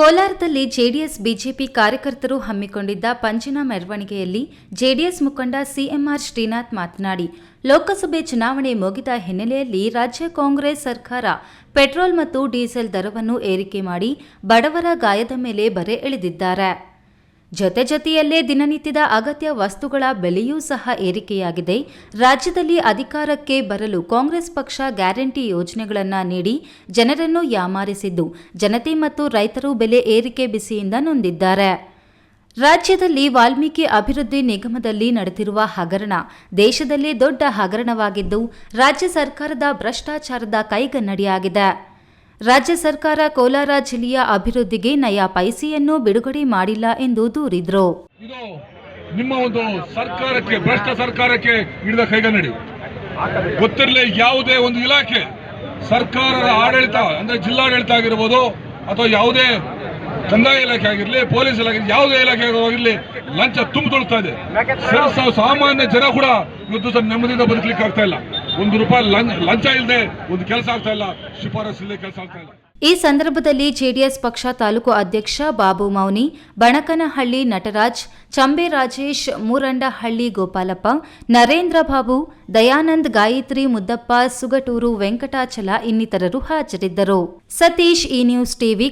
ಕೋಲಾರದಲ್ಲಿ JDS, BJP ಕಾರ್ಯಕರ್ತರು ಹಮ್ಮಿಕೊಂಡಿದ್ದ ಪಂಜಿನ ಮೆರವಣಿಗೆಯಲ್ಲಿ ಜೆಡಿಎಸ್ ಮುಖಂಡ ಸಿಎಂಆರ್ ಶ್ರೀನಾಥ್ ಮಾತನಾಡಿ, ಲೋಕಸಭೆ ಚುನಾವಣೆ ಮುಗಿದ ಹಿನ್ನೆಲೆಯಲ್ಲಿ ರಾಜ್ಯ ಕಾಂಗ್ರೆಸ್ ಸರ್ಕಾರ ಪೆಟ್ರೋಲ್ ಮತ್ತು ಡೀಸೆಲ್ ದರವನ್ನು ಏರಿಕೆ ಮಾಡಿ ಬಡವರ ಗಾಯದ ಮೇಲೆ ಬರೆ ಎಳೆದಿದ್ದಾರೆ. ಜೊತೆ ಜೊತೆಯಲ್ಲೇ ದಿನನಿತ್ಯದ ಅಗತ್ಯ ವಸ್ತುಗಳ ಬೆಲೆಯೂ ಸಹ ಏರಿಕೆಯಾಗಿದೆ. ರಾಜ್ಯದಲ್ಲಿ ಅಧಿಕಾರಕ್ಕೆ ಬರಲು ಕಾಂಗ್ರೆಸ್ ಪಕ್ಷ ಗ್ಯಾರಂಟಿ ಯೋಜನೆಗಳನ್ನು ನೀಡಿ ಜನರನ್ನು ಯಾಮಾರಿಸಿದ್ದು, ಜನತೆ ಮತ್ತು ರೈತರು ಬೆಲೆ ಏರಿಕೆ ಬಿಸಿಯಿಂದ ನೊಂದಿದ್ದಾರೆ. ರಾಜ್ಯದಲ್ಲಿ ವಾಲ್ಮೀಕಿ ಅಭಿವೃದ್ಧಿ ನಿಗಮದಲ್ಲಿ ನಡೆದಿರುವ ಹಗರಣ ದೇಶದಲ್ಲೇ ದೊಡ್ಡ ಹಗರಣವಾಗಿದ್ದು, ರಾಜ್ಯ ಸರ್ಕಾರದ ಭ್ರಷ್ಟಾಚಾರದ ಕೈಗನ್ನಡಿಯಾಗಿದೆ. ರಾಜ್ಯ ಸರ್ಕಾರ ಕೋಲಾರ ಜಿಲ್ಲೆಯ ಅಭಿವೃದ್ಧಿಗೆ ನಯಾ ಪೈಸೆಯನ್ನು ಬಿಡುಗಡೆ ಮಾಡಿಲ್ಲ ಎಂದು ದೂರಿದ್ರು. ನಿಮ್ಮ ಒಂದು ಸರ್ಕಾರಕ್ಕೆ, ಭ್ರಷ್ಟ ಸರ್ಕಾರಕ್ಕೆ ಹಿಡಿದ ಕೈಗನ್ನಡಿ. ಗೊತ್ತಿರಲಿ, ಯಾವುದೇ ಒಂದು ಇಲಾಖೆ ಸರ್ಕಾರದ ಆಡಳಿತ, ಅಂದ್ರೆ ಜಿಲ್ಲಾಡಳಿತ ಆಗಿರ್ಬೋದು, ಅಥವಾ ಯಾವುದೇ ಕಂದಾಯ ಇಲಾಖೆ ಆಗಿರಲಿ, ಪೊಲೀಸ್ ಇಲಾಖೆ ಯಾವುದೇ ಇಲಾಖೆ ಆಗಿರಲಿ ಲಂಚ ತುಂಬ ತುಳ್ತಾ ಇದೆ ಸಾಮಾನ್ಯ ಜನ ಕೂಡ ಇವತ್ತು ನೆಮ್ಮದಿಯಿಂದ ಬದುಕಲಿಕ್ಕೆ ಆಗ್ತಾ ಇಲ್ಲ. ಒಂದು ರೂಪಾಯಿ ಲಂಚ ಇಲ್ಲದೆ ಒಂದು ಕೆಲಸ ಆಗ್ತಾ ಇಲ್ಲ. ಶಿಫಾರಸ್ ಇಲ್ಲದೆ ಕೆಲಸ ಆಗ್ತಾ ಇಲ್ಲ. ಈ ಸಂದರ್ಭದಲ್ಲಿ ಜೆಡಿಎಸ್ ಪಕ್ಷ ತಾಲೂಕು ಅಧ್ಯಕ್ಷ ಬಾಬು ಮೌನಿ, ಬಣಕನಹಳ್ಳಿ ನಟರಾಜ್, ಚಂಬೆ ರಾಜೇಶ್, ಮೂರಂಡಹಳ್ಳಿ ಗೋಪಾಲಪ್ಪ, ನರೇಂದ್ರ ಬಾಬು, ದಯಾನಂದ್ ಗಾಯತ್ರಿ ಮುದ್ದಪ್ಪ, ಸುಗಟೂರು ವೆಂಕಟಾಚಲ ಇನ್ನಿತರರು ಹಾಜರಿದ್ದರು. ಸತೀಶ್ ಈ ನ್ಯೂಸ್ ಟಿವಿ